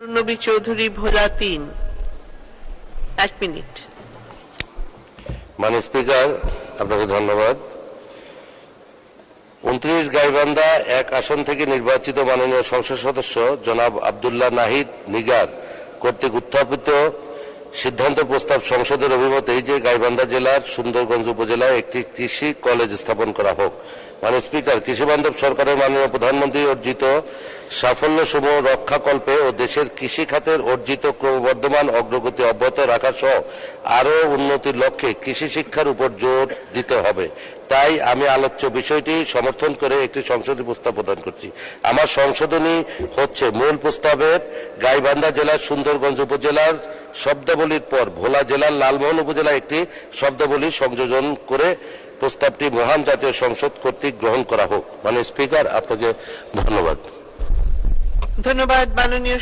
নবী চৌধুরী ভোলা তিন। এক মিনিট। মানে স্পিকার, আপনাকে ধন্যবাদ। উনত্রিশ গাইবান্ধা এক আসন থেকে নির্বাচিত মাননীয় সংসদ সদস্য জনাব আবদুল্লাহ নাহিদ নিগার কর্তৃক উত্থাপিত সিদ্ধান্ত প্রস্তাব সংসদের অভিমত এই যে গাইবান্ধা জেলার সুন্দরগঞ্জ উপজেলায় একটি কৃষি কলেজ স্থাপন করা হোক। মানে স্পিকার কৃষি বান্ধব সরকারের মাননীয় প্রধানমন্ত্রী অর্জিত সাফল্য সমূহ রক্ষাকল্পে ও দেশের কৃষি খাতের অর্জিত ক্রমবর্ধমান অগ্রগতি অব্যাহত রাখা সহ আরও উন্নতির লক্ষ্যে কৃষি শিক্ষার উপর জোর দিতে হবে। তাই আমি আলোচ্য বিষয়টি সমর্থন করে একটি সংশোধনী প্রস্তাব প্রদান করছি। আমার সংশোধনী হচ্ছে মূল প্রস্তাবের গাইবান্ধা জেলার সুন্দরগঞ্জ উপজেলার শব্দাবলীর পর ভোলা জেলার লালমোহন উপজেলা একটি শব্দাবলী সংযোজন করে প্রস্তাবটি মহান জাতীয় সংসদ কর্তৃক গ্রহণ করা হোক। মানে স্পিকার, আপনাকে ধন্যবাদ। ধন্যবাদ, মাননীয়